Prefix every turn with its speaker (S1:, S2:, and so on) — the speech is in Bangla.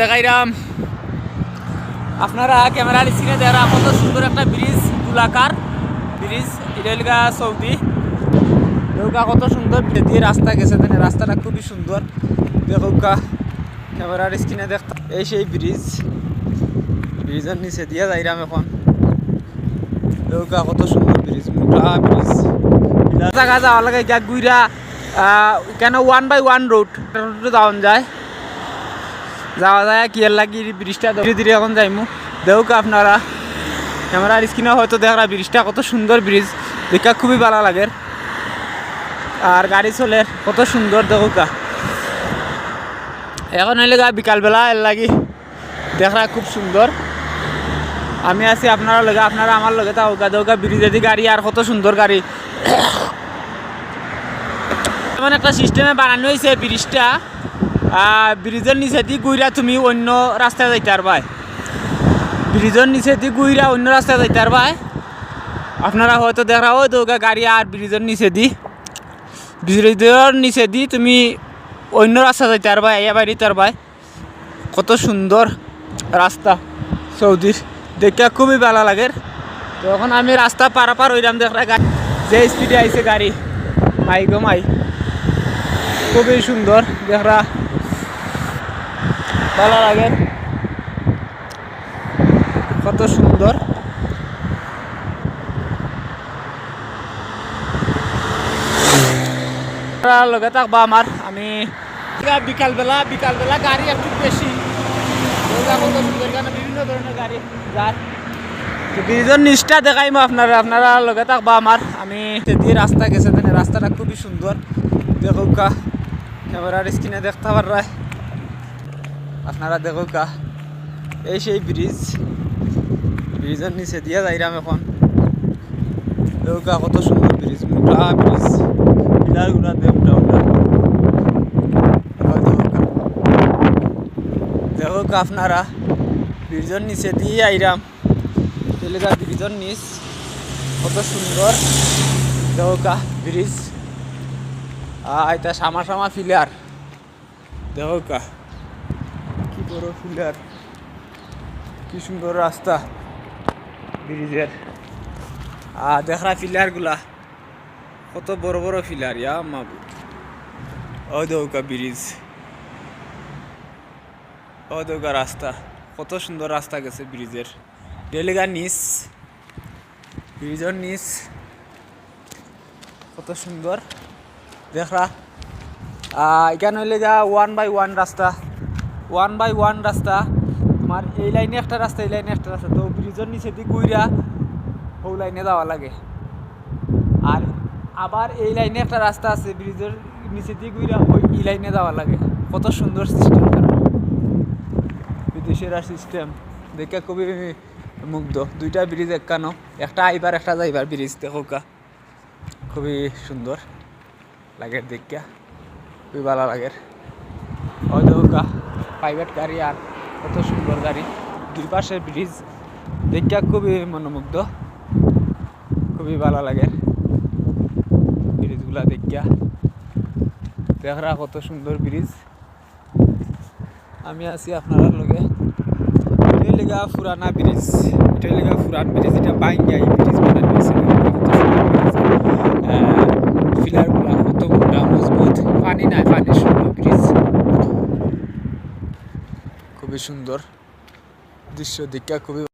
S1: দেখাইরাম। আপনারা ক্যামেরার স্ক্রিনে দেখা কত সুন্দর একটা ব্রিজ, গোলাকার ব্রিজ। ইরেলগা সৌদি। দেখুকা কত সুন্দর দিয়ে রাস্তা গেছে তেনে রাস্তাটা খুবই সুন্দর। দেখুকা ক্যামেরার স্ক্রিনে দেখ, এই সেই ব্রিজ। ব্রিজের নিচে দিয়ে যাইরাম এখন। দেখুকা কত সুন্দর ব্রিজ, মোটা ব্রিজ। জায়গা যাওয়া লাগে গুইরা কেন ওয়ান বাই ওয়ান রোড রোডে যাওয়া যায়। যাওয়া যায়, কি লাগি ব্রিজটা ধীরে ধীরে এখন যাইমু। দেখুক আপনারা। ক্যামেরার স্ক্রিনে হয়তো দেখরা ব্রিজটা কত সুন্দর ব্রিজ। দেখা খুবই ভালো লাগে। আর গাড়ি চলে, কত সুন্দর, দেখুকা এখন হইলে গা বিকালবেলা, এর লাগি দেখরা খুব সুন্দর। আমি আছি আপনারা লগে, আপনারা আমার লগে তাওকা দেউকা ব্রিজেদি গাড়ি আর কত সুন্দর গাড়ি। এমন একটা সিস্টেমে বানানো হয়েছে ব্রিজটা। ব্রিজের নিচে দিয়ে গুইরা তুমি অন্য রাস্তায় যাইতে পারবাই। ব্রিজের নিচে দিয়ে গুইরা অন্য রাস্তায় যাইতে পারবাই। আপনারা হয়তো দেখা ওই তো গাড়ি আর ব্রিজের নিচে দি। ব্রিজের নিচে তুমি অন্য রাস্তা যাইতে পারবাই এয়া বাড়িতে পারবাই। কত সুন্দর রাস্তা সৌদির। দেখে খুবই ভালো লাগে। তো এখন আমি রাস্তা পারাপার হইলাম দেখা গাড়ি যে স্পিডে আইছে গাড়ি। মাই গো মাই। খুবই সুন্দর দেখরা। ভালো লাগে কত সুন্দর। লগে থাকবা আমার। আমি বিকালবেলা বিকালবেলা গাড়ি একটু বেশি। বিভিন্ন আমি গেছে রাস্তাটা খুবই সুন্দর। দেখুকা ক্যামেরার স্ক্রিনে দেখতে পারায় আপনারা দেখুকা এই সেই ব্রিজ ব্রিজের নিচে দিয়ে যাইরাম এখন। দেখুকা কত সুন্দর ব্রিজ মোটা ব্রিজ পিলারগুলা দে মোটা মোটা দেখুকা আপনারা। ব্রিজের নিচে দিয়ে আইরাম তেলেগা ব্রিজের নিচ। কত সুন্দর দেখুকা ব্রিজ এটা সামা সামা ফিলার দেখুকা কি বড় ফিলার কি সুন্দর রাস্তা। ব্রিজের। আর দেখরা ফিলারগুলা কত বড় বড় ফিলার ইয়া মাবু ও দৌকা ব্রিজ। ও দৌকা রাস্তা। কত সুন্দর রাস্তা গেছে ব্রিজের। ডেলিগা নিচ। ব্রিজের নিচ। কত সুন্দর। আহ, এখানে হইলে যা ওয়ান বাই ওয়ান রাস্তা। ওয়ান বাই ওয়ান রাস্তা। তোমার এই লাইনে একটা রাস্তা, এই লাইনে একটা রাস্তা। তো ব্রিজের নিচে দিয়ে গুইরা ও লাইনে যাওয়া লাগে। আর আবার এই লাইনে একটা রাস্তা আছে, ব্রিজের নিচে দিয়ে গুইরা ওই এই লাইনে যাওয়া লাগে। কত সুন্দর সিস্টেম বিদেশের সিস্টেম দেখে খুবই মুগ্ধ। দুইটা ব্রিজ একানো একটা আইবার, একটা যাইবার ব্রিজ, দেখো কা খুবই সুন্দর। লাগে দেখা খুবই ভালো লাগে। ওই দেখো কা প্রাইভেট গাড়ি আর কত সুন্দর গাড়ি। দুই পাশের ব্রিজ দেখা খুবই মনোমুগ্ধ, খুবই ভালো লাগে। ব্রিজগুলা দেখা। দেখরা কত সুন্দর ব্রিজ আমি আছি আপনার লগে। এটাই পুরানা ব্রিজ এটাই লেগা পুরান ব্রিজ এটা বাইঙ্গা এই ব্রিজ বানানো ফিলারগুলা কত মোটা, মজবুত। পানি নাই, পানি শূন্য ব্রিজ খুবই সুন্দর দৃশ্য দীক্ষা খুবই